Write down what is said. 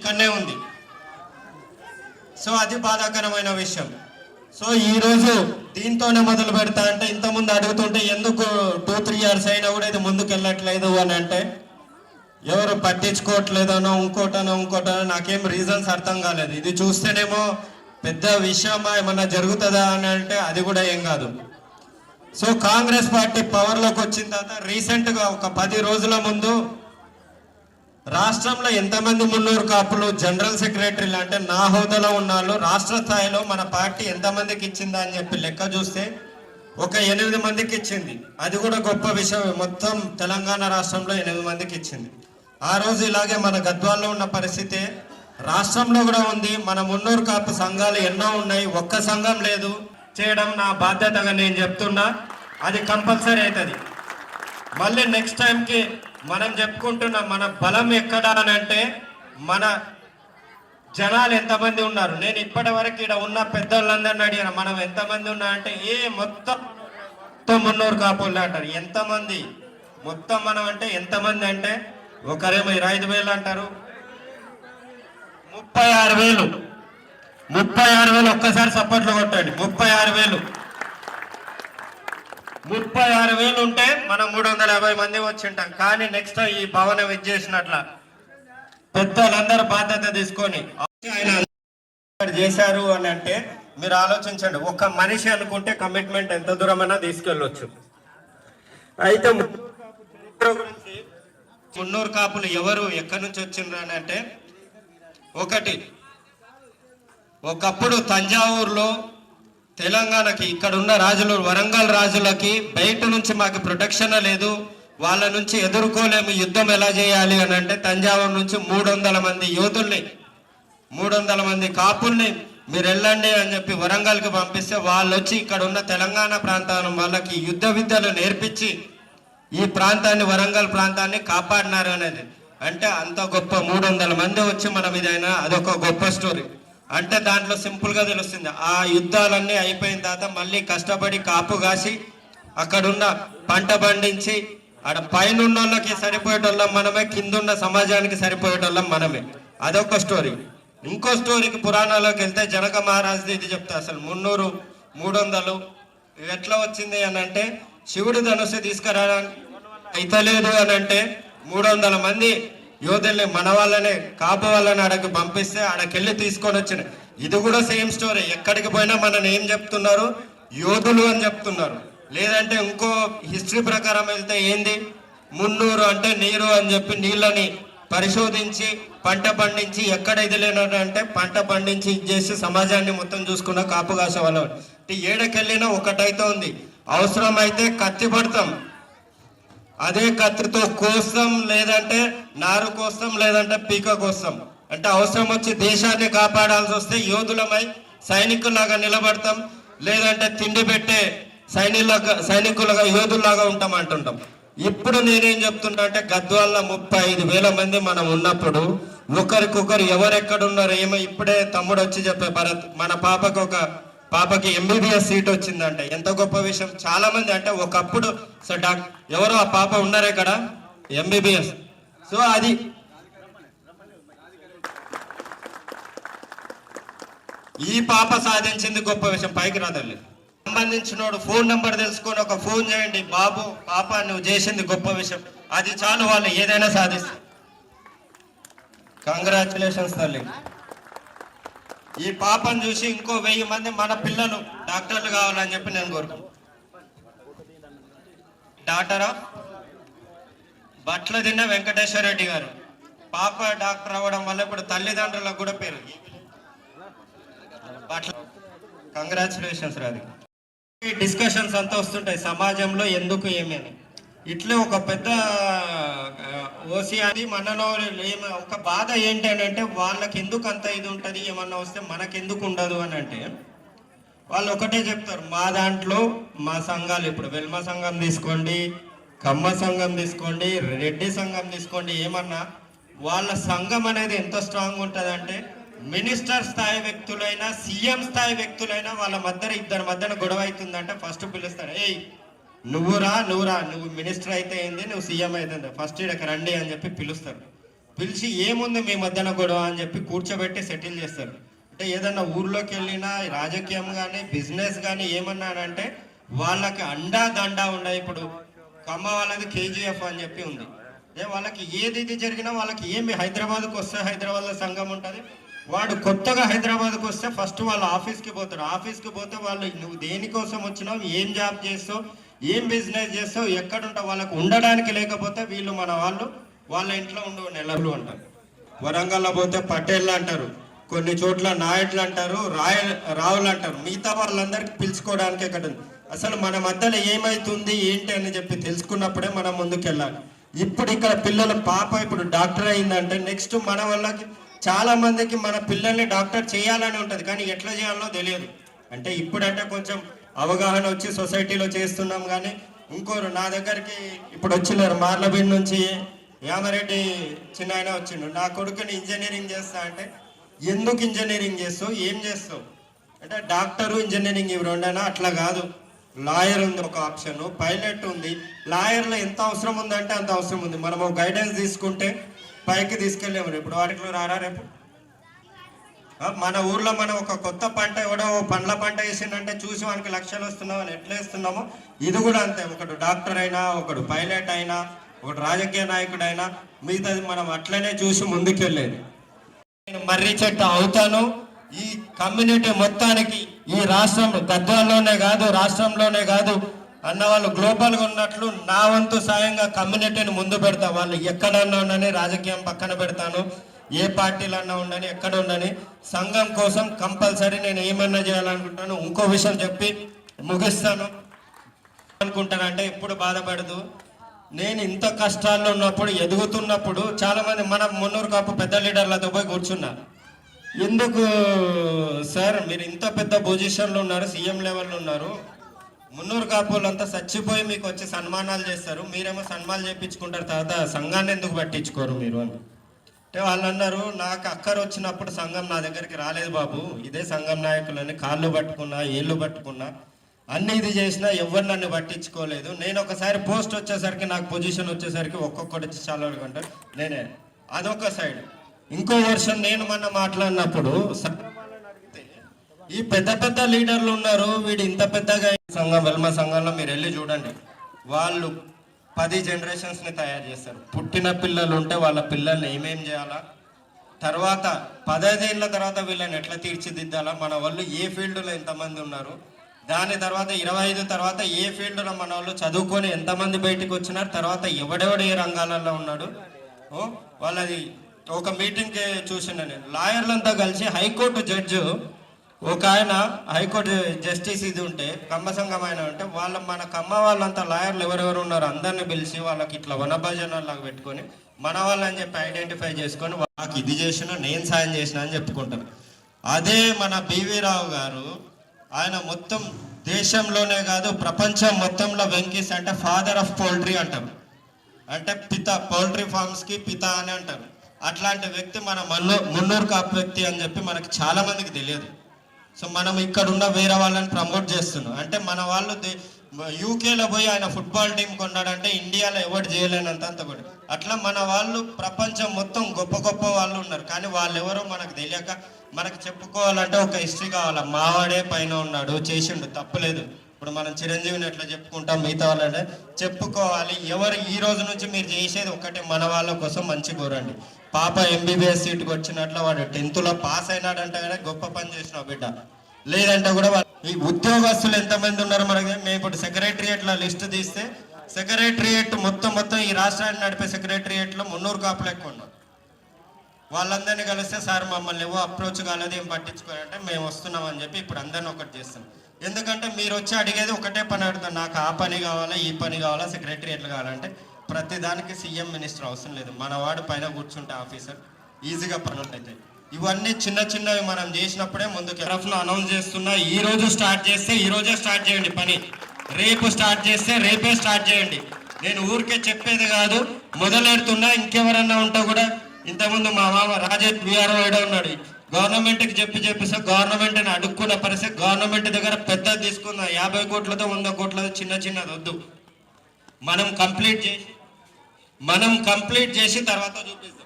ఇక్కడనే ఉంది. సో అది బాధాకరమైన విషయం. సో ఈరోజు దీంతోనే మొదలు పెడతా అంటే ఇంతకుముందు అడుగుతుంటే ఎందుకు టూ త్రీ ఇయర్స్ అయినా కూడా ఇది ముందుకు వెళ్ళట్లేదు అని అంటే ఎవరు పట్టించుకోవట్లేదనో ఇంకోటనో ఇంకోటనో నాకేం రీజన్స్ అర్థం కాలేదు. ఇది చూస్తేనేమో పెద్ద విషయమా ఏమన్నా జరుగుతుందా అని అంటే అది కూడా ఏం కాదు. సో కాంగ్రెస్ పార్టీ పవర్లోకి వచ్చిన తర్వాత రీసెంట్గా ఒక పది రోజుల ముందు రాష్ట్రంలో ఎంతమంది మున్నూరు కాపులు జనరల్ సెక్రటరీలు అంటే నా హోదాలో ఉన్నాళ్ళు రాష్ట్ర స్థాయిలో మన పార్టీ ఎంతమందికి ఇచ్చిందా అని చెప్పి లెక్క చూస్తే ఒక ఎనిమిది మందికి ఇచ్చింది. అది కూడా గొప్ప విషయం. మొత్తం తెలంగాణ రాష్ట్రంలో ఎనిమిది మందికి ఇచ్చింది. ఆ రోజు ఇలాగే మన గద్వాల్లో ఉన్న పరిస్థితి రాష్ట్రంలో కూడా ఉంది. మన మున్నూరు కాపు సంఘాలు ఎన్నో ఉన్నాయి. ఒక్క సంఘం లేదు. చేయడం నా బాధ్యతగా నేను చెప్తున్నా. అది కంపల్సరీ అవుతుంది. మళ్ళీ నెక్స్ట్ టైంకి మనం చెప్పుకుంటున్న మన బలం ఎక్కడ అని అంటే మన జనాలు ఎంతమంది ఉన్నారు? నేను ఇప్పటి వరకు ఇక్కడ ఉన్న పెద్దోళ్ళందరిని అడిగాను మనం ఎంతమంది ఉన్నా అంటే ఏ మొత్తం మొత్తం మున్నూరు కాపులు అంటారు. ఎంతమంది? మొత్తం మనం అంటే ఎంతమంది అంటే ఒకరేమో ఇరవై ఐదు వేలు అంటారు. ముప్పై ఆరు వేలు. ముప్పై ఆరు వేలు ఒక్కసారి సపోర్ట్లు కొట్టండి. ముప్పై ఆరు వేలు. ముప్పై ఆరు వేలు ఉంటే మనం మూడు వందల యాభై మంది వచ్చి ఉంటాం కానీ నెక్స్ట్ ఈ భవనం ఇచ్చేసినట్ల పెద్దలందరూ బాధ్యత తీసుకొని ఆయన చేశారు అని అంటే మీరు ఆలోచించండి. ఒక మనిషి అనుకుంటే కమిట్మెంట్ ఎంత దూరమైనా తీసుకెళ్ళొచ్చు. అయితే గురించి మున్నూరు కాపులు ఎవరు ఎక్కడి నుంచి వచ్చిండ్రు అని అంటే ఒకటి ఒకప్పుడు తంజావూరులో తెలంగాణకి ఇక్కడున్న రాజులు వరంగల్ రాజులకి బయట నుంచి మాకు ప్రొటెక్షన్ లేదు. వాళ్ళ నుంచి ఎదుర్కోలేము యుద్ధం ఎలా చేయాలి అని అంటే తంజావూరు నుంచి మూడు వందల మంది యోధుల్ని మూడు వందల మంది కాపుల్ని మీరు వెళ్ళండి అని చెప్పి వరంగల్కి పంపిస్తే వాళ్ళు వచ్చి ఇక్కడ ఉన్న తెలంగాణ ప్రాంతాల వాళ్ళకి యుద్ధ విద్యలు నేర్పించి ఈ ప్రాంతాన్ని వరంగల్ ప్రాంతాన్ని కాపాడినారు అనేది. అంటే అంత గొప్ప మూడు వందల మంది వచ్చి మన మీద అయినా అదొక గొప్ప స్టోరీ. అంటే దాంట్లో సింపుల్గా తెలుస్తుంది. ఆ యుద్ధాలన్నీ అయిపోయిన తర్వాత మళ్ళీ కష్టపడి కాపు కాసి అక్కడున్న పంట పండించి ఆడ పైన వాళ్ళకి సరిపోయేటోళ్ళం మనమే కిందున్న సమాజానికి సరిపోయేటోళ్ళం మనమే. అదొక స్టోరీ. ఇంకో స్టోరీకి పురాణాల్లోకి వెళ్తే జనక మహారాజుది ఇది చెప్తా అసలు. మున్నూరు మూడు వందలు ఇవి ఎట్లా వచ్చింది అని అంటే శివుడు ధనుసు తీసుకురావడానికి అయితలేదు అని అంటే మూడు వందల మంది యోధుల్ని మన వాళ్ళనే కాపు వాళ్ళని ఆడకి పంపిస్తే ఆడకెళ్ళి తీసుకొని వచ్చిన ఇది కూడా సేమ్ స్టోరీ. ఎక్కడికి పోయినా మనని ఏం చెప్తున్నారు? యోధులు అని చెప్తున్నారు. లేదంటే ఇంకో హిస్టరీ ప్రకారం వెళ్తే ఏంది? మున్నూరు అంటే నీరు అని చెప్పి నీళ్ళని పరిశోధించి పంట పండించి ఎక్కడ ఇది లేనట్టు అంటే పంట పండించి ఇది చేసి సమాజాన్ని మొత్తం చూసుకున్న కాపు కాసే వాళ్ళు ఏడకెళ్ళినా ఒకటైతే ఉంది. అవసరమైతే కత్తి పడతాం. అదే కత్తితో కోసం లేదంటే నారు కోసం లేదంటే పీక కోసం అంటే అవసరం వచ్చి దేశాన్ని కాపాడాల్సి వస్తే యోధులమై సైనికులాగా నిలబడతాం లేదంటే తిండి పెట్టే సైనికులగా సైనికులుగా యోధుల్లాగా ఉంటాం అంటుంటాం. ఇప్పుడు నేనేం చెప్తున్నా అంటే గద్వాల్లో ముప్పై ఐదు వేల మంది మనం ఉన్నప్పుడు ఒకరికొకరు ఎవరెక్కడున్నారు ఏమో ఇప్పుడే తమ్ముడు వచ్చి చెప్పే భరత్ మన పాపకు ఒక పాపకి ఎంబీబీఎస్ సీట్ వచ్చిందంట. ఎంత గొప్ప విషయం. చాలా మంది అంటే ఒకప్పుడు సో డాక్ ఎవరు ఆ పాప ఉన్నారు ఇక్కడ ఎంబీబీఎస్ సో అది ఈ పాప సాధించింది గొప్ప విషయం. పైకి రాదండి సంబంధించినోడు ఫోన్ నెంబర్ తెలుసుకొని ఒక ఫోన్ చేయండి. బాబు పాప నువ్వు చేసింది గొప్ప విషయం. అది చాలు వాళ్ళు ఏదైనా సాధిస్తారు కంగ్రాచులేషన్స్ తల్లి. ఈ పాపం చూసి ఇంకో వెయ్యి మంది మన పిల్లలు డాక్టర్లు కావాలని చెప్పి నేను కోరుకున్నాను డాక్టర్? ఆఫ్ బట్ల తిన్న వెంకటేశ్వర రెడ్డి గారు. పాప డాక్టర్ అవ్వడం వల్ల ఇప్పుడు తల్లిదండ్రులకు కూడా పేరు. బట్ల కంగ్రాచులేషన్స్ రాది ఈ డిస్కషన్స్ అంతా వస్తుంటాయి. సమాజంలో ఎందుకు ఏమి అని. ఇట్లే ఒక పెద్ద ఓసీ అది మనలో ఒక బాధ ఏంటి అని అంటే వాళ్ళకి ఎందుకు అంత ఇది ఉంటుంది ఏమన్నా వస్తే మనకెందుకు ఉండదు అని అంటే వాళ్ళు ఒకటే చెప్తారు. మా దాంట్లో మా సంఘాలు ఇప్పుడు వెల్మ సంఘం తీసుకోండి కమ్మ సంఘం తీసుకోండి రెడ్డి సంఘం తీసుకోండి ఏమన్నా వాళ్ళ సంఘం అనేది ఎంత స్ట్రాంగ్ ఉంటుంది అంటే మినిస్టర్ స్థాయి వ్యక్తులైనా సీఎం స్థాయి వ్యక్తులైనా వాళ్ళ మధ్యన ఇద్దరి మధ్యన గొడవ అవుతుందంటే ఫస్ట్ పిలుస్తారు. ఏయ్ నువ్వురా నువ్వురా నువ్వు మినిస్టర్ అయితే ఏంది నువ్వు సీఎం అయితే ఫస్ట్ ఇక్కడ రండి అని చెప్పి పిలుస్తారు. పిలిచి ఏముంది మీ మధ్యన గొడవ అని చెప్పి కూర్చోబెట్టి సెటిల్ చేస్తారు. అంటే ఏదన్నా ఊర్లోకి వెళ్ళినా రాజకీయం కానీ బిజినెస్ కానీ ఏమన్నానంటే వాళ్ళకి అండా దండా ఉండే ఇప్పుడు కమ్మ వాళ్ళది కేజీఎఫ్ అని చెప్పి ఉంది. అదే వాళ్ళకి ఏది ఇది జరిగినా వాళ్ళకి ఏమి హైదరాబాద్కి వస్తే హైదరాబాద్లో సంఘం ఉంటుంది. వాడు కొత్తగా హైదరాబాద్కి వస్తే ఫస్ట్ వాళ్ళు ఆఫీస్కి పోతారు ఆఫీస్కి పోతే వాళ్ళు నువ్వు దేనికోసం వచ్చినావు ఏం జాబ్ చేస్తావు ఏం బిజినెస్ చేస్తావు ఎక్కడుంటావు వాళ్ళకు ఉండడానికి లేకపోతే వీళ్ళు మన వాళ్ళు వాళ్ళ ఇంట్లో ఉండు నెలలు అంటారు. వరంగల్లో పోతే పటేళ్ళు అంటారు కొన్ని చోట్ల నాయుడులు అంటారు రాయ రావులు అంటారు. మిగతా వాళ్ళందరికీ పిలుచుకోవడానికి ఎక్కడ అసలు మన మధ్యలో ఏమైతుంది ఏంటి అని చెప్పి తెలుసుకున్నప్పుడే మనం ముందుకెళ్ళాలి. ఇప్పుడు ఇక్కడ పిల్లల పాప ఇప్పుడు డాక్టర్ అయిందంటే నెక్స్ట్ మన వాళ్ళకి చాలా మందికి మన పిల్లల్ని డాక్టర్ చేయాలని ఉంటుంది కానీ ఎట్లా చేయాలో తెలియదు. అంటే ఇప్పుడంటే కొంచెం అవగాహన వచ్చి సొసైటీలో చేస్తున్నాం కానీ ఇంకోరు నా దగ్గరికి ఇప్పుడు వచ్చినారు మార్లబీడ్ నుంచి యామరెడ్డి చిన్న ఆయన వచ్చిండు. నా కొడుకుని ఇంజనీరింగ్ చేస్తా అంటే ఎందుకు ఇంజనీరింగ్ చేస్తావు? ఏం చేస్తావు? అంటే డాక్టరు ఇంజనీరింగ్ ఇవి రెండైనా అట్లా కాదు. లాయర్ ఉంది ఒక ఆప్షన్ పైలట్ ఉంది. లాయర్లో ఎంత అవసరం ఉందంటే అంత అవసరం ఉంది. మనము గైడెన్స్ తీసుకుంటే పైకి తీసుకెళ్ళాము ఇప్పుడు వాటిలో రారా రేపు? మన ఊర్లో మనం ఒక కొత్త పంట కూడా ఓ పండ్ల పంట వేసిందంటే చూసి మనకి లక్షలు వస్తున్నాం అని ఎట్లా వేస్తున్నామో ఇది కూడా అంతే. ఒకడు డాక్టర్ అయినా ఒకడు పైలట్ అయినా ఒకడు రాజకీయ నాయకుడైనా మిగతాది మనం అట్లనే చూసి ముందుకెళ్ళేది. నేను మర్రి చెట్టు అవుతాను. ఈ కమ్యూనిటీ మొత్తానికి ఈ రాష్ట్రం గద్వాల్లోనే కాదు రాష్ట్రంలోనే కాదు అన్న వాళ్ళు గ్లోబల్గా ఉన్నట్లు నా వంతు సాయంగా కమ్యూనిటీని ముందు పెడతా. వాళ్ళు ఎక్కడన్నా రాజకీయం పక్కన పెడతాను. ఏ పార్టీలన్నా ఉండని ఎక్కడ ఉండని సంఘం కోసం కంపల్సరీ నేను ఏమన్నా చేయాలనుకుంటాను ఇంకో విషయం చెప్పి ముగిస్తాను. అనుకుంటానంటే ఎప్పుడు బాధపడదు. నేను ఇంత కష్టాల్లో ఉన్నప్పుడు ఎదుగుతున్నప్పుడు చాలామంది మన మున్నూరు కాపు పెద్ద లీడర్లతో పోయి కూర్చున్నా ఎందుకు సార్ మీరు ఇంత పెద్ద పొజిషన్లో ఉన్నారు సీఎం లెవెల్లో ఉన్నారు. మున్నూరు కాపు వాళ్ళంతా చచ్చిపోయి మీకు వచ్చి సన్మానాలు చేస్తారు. మీరేమో సన్మానాలు చేయించుకుంటారు తర్వాత సంఘాన్ని ఎందుకు పట్టించుకోరు మీరు అని. అంటే వాళ్ళు అన్నారు నాకు అక్కర వచ్చినప్పుడు సంఘం నా దగ్గరికి రాలేదు బాబు. ఇదే సంఘం నాయకులని కాళ్ళు పట్టుకున్నా ఏళ్ళు పట్టుకున్నా అన్ని ఇది చేసినా ఎవరు నన్ను పట్టించుకోలేదు. నేను ఒకసారి పోస్ట్ వచ్చేసరికి నాకు పొజిషన్ వచ్చేసరికి ఒక్కొక్కటి వచ్చి చాలా అంటారు నేనే. అదొక సైడ్. ఇంకో వర్షన్ నేను మొన్న మాట్లాడినప్పుడు ఈ పెద్ద పెద్ద లీడర్లు ఉన్నారు. వీడు ఇంత పెద్దగా సంఘం వెల్మ సంఘంలో మీరు వెళ్ళి చూడండి. వాళ్ళు పది జనరేషన్స్ని తయారు చేస్తారు. పుట్టిన పిల్లలు ఉంటే వాళ్ళ పిల్లల్ని ఏమేం చేయాలా? తర్వాత పదహైదేళ్ళ తర్వాత వీళ్ళని ఎట్లా తీర్చిదిద్దాలా? మన వాళ్ళు ఏ ఫీల్డ్లో ఎంతమంది ఉన్నారు? దాని తర్వాత ఇరవై ఐదు తర్వాత ఏ ఫీల్డ్లో మన వాళ్ళు చదువుకొని ఎంతమంది బయటకు వచ్చినారు? తర్వాత ఎవడెవడు ఏ రంగాలలో ఉన్నాడు? ఓ వాళ్ళది ఒక మీటింగ్కి చూసిన నేను. లాయర్లంతా కలిసి హైకోర్టు జడ్జు ఒక ఆయన హైకోర్టు జస్టిస్ ఇది ఉంటే కమ్మ సంఘం ఆయన ఉంటే వాళ్ళ మన కమ్మ వాళ్ళంతా లాయర్లు ఎవరెవరు ఉన్నారు అందరిని పిలిచి వాళ్ళకి ఇట్లా వనభజన లాగా పెట్టుకొని మన వాళ్ళని చెప్పి ఐడెంటిఫై చేసుకొని వాళ్ళకి ఇది చేసిన నేను సాయం చేసిన అని చెప్పుకుంటారు. అదే మన బివి రావు గారు ఆయన మొత్తం దేశంలోనే కాదు ప్రపంచం మొత్తంలో వెంకీస్ అంటే ఫాదర్ ఆఫ్ పౌల్ట్రీ అంటారు. అంటే పిత పౌల్ట్రీ ఫార్మ్స్కి పిత అని అంటారు. అట్లాంటి వ్యక్తి మన మన్నూ మున్నూరు కాపు వ్యక్తి అని చెప్పి మనకి చాలా మందికి తెలియదు. సో మనం ఇక్కడ ఉన్న వేరే వాళ్ళని ప్రమోట్ చేస్తున్నాం. అంటే మన వాళ్ళు యూకేలో పోయి ఆయన ఫుట్బాల్ టీం కొన్నాడంటే ఇండియాలో ఎవరు చేయలేనంత అంత కూడా. అట్లా మన వాళ్ళు ప్రపంచం మొత్తం గొప్ప గొప్ప వాళ్ళు ఉన్నారు. కానీ వాళ్ళు ఎవరో మనకు తెలియక మనకు చెప్పుకోవాలంటే ఒక హిస్టరీ కావాలి? మావాడే పైన ఉన్నాడు చేసిండు తప్పులేదు. ఇప్పుడు మనం చిరంజీవిని ఎట్లా చెప్పుకుంటాం మిగతా వాళ్ళంటే చెప్పుకోవాలి. ఎవరు ఈ రోజు నుంచి మీరు చేసేది ఒకటే మన వాళ్ళ కోసం మంచి కోరండి. పాప ఎంబీబీఎస్ సీట్కి వచ్చినట్లు వాడు టెన్త్లో పాస్ అయినాడంటే కానీ గొప్ప పని చేసినావు బిడ్డ. లేదంటే కూడా వాళ్ళు- ఈ ఉద్యోగస్తులు ఎంతమంది ఉన్నారు మనకి? మేము ఇప్పుడు సెక్రటరియట్లో లిస్ట్ తీస్తే సెక్రటరియట్ మొత్తం మొత్తం ఈ రాష్ట్రాన్ని నడిపే సెక్రటరియట్లో మున్నూరు కాపులు ఎక్కువ ఉన్నారు. వాళ్ళందరినీ కలిస్తే సార్ మమ్మల్ని ఏవో అప్రోచ్ కాలేదు ఏం పట్టించుకోవాలంటే మేము వస్తున్నాం అని చెప్పి ఇప్పుడు అందరిని ఒకటి చేస్తాం. ఎందుకంటే మీరు వచ్చి అడిగేది ఒకటే పని అడుగుతాం నాకు ఆ పని కావాలా ఈ పని కావాలా సెక్రటరియట్లు కావాలంటే ప్రతి దానికి సీఎం మినిస్టర్ అవసరం లేదు. మన వాడు పైన కూర్చుంటే ఆఫీసర్ ఈజీగా పనులు అవుతాయి. ఇవన్నీ చిన్న చిన్నవి మనం చేసినప్పుడే ముందుకు లో అనౌన్స్ చేస్తున్నా ఈ రోజు స్టార్ట్ చేస్తే ఈ రోజే స్టార్ట్ చేయండి పని. రేపు స్టార్ట్ చేస్తే రేపే స్టార్ట్ చేయండి. నేను ఊరికే చెప్పేది కాదు మొదలెడుతున్నా ఇంకెవరన్నా ఉంటే కూడా ఇంతకుముందు మా మామ రాజేష్ బీఆర్ఓ ఉన్నాడు. గవర్నమెంట్కి చెప్పి చెప్పిస్తే గవర్నమెంట్ని అడుక్కున్న పరిస్థితి గవర్నమెంట్ దగ్గర పెద్దది తీసుకుందా. యాభై కోట్లతో వంద కోట్లతో చిన్న చిన్నది వద్దు. మనం కంప్లీట్ చేసి మనం కంప్లీట్ చేసి తర్వాత చూపిస్తాం.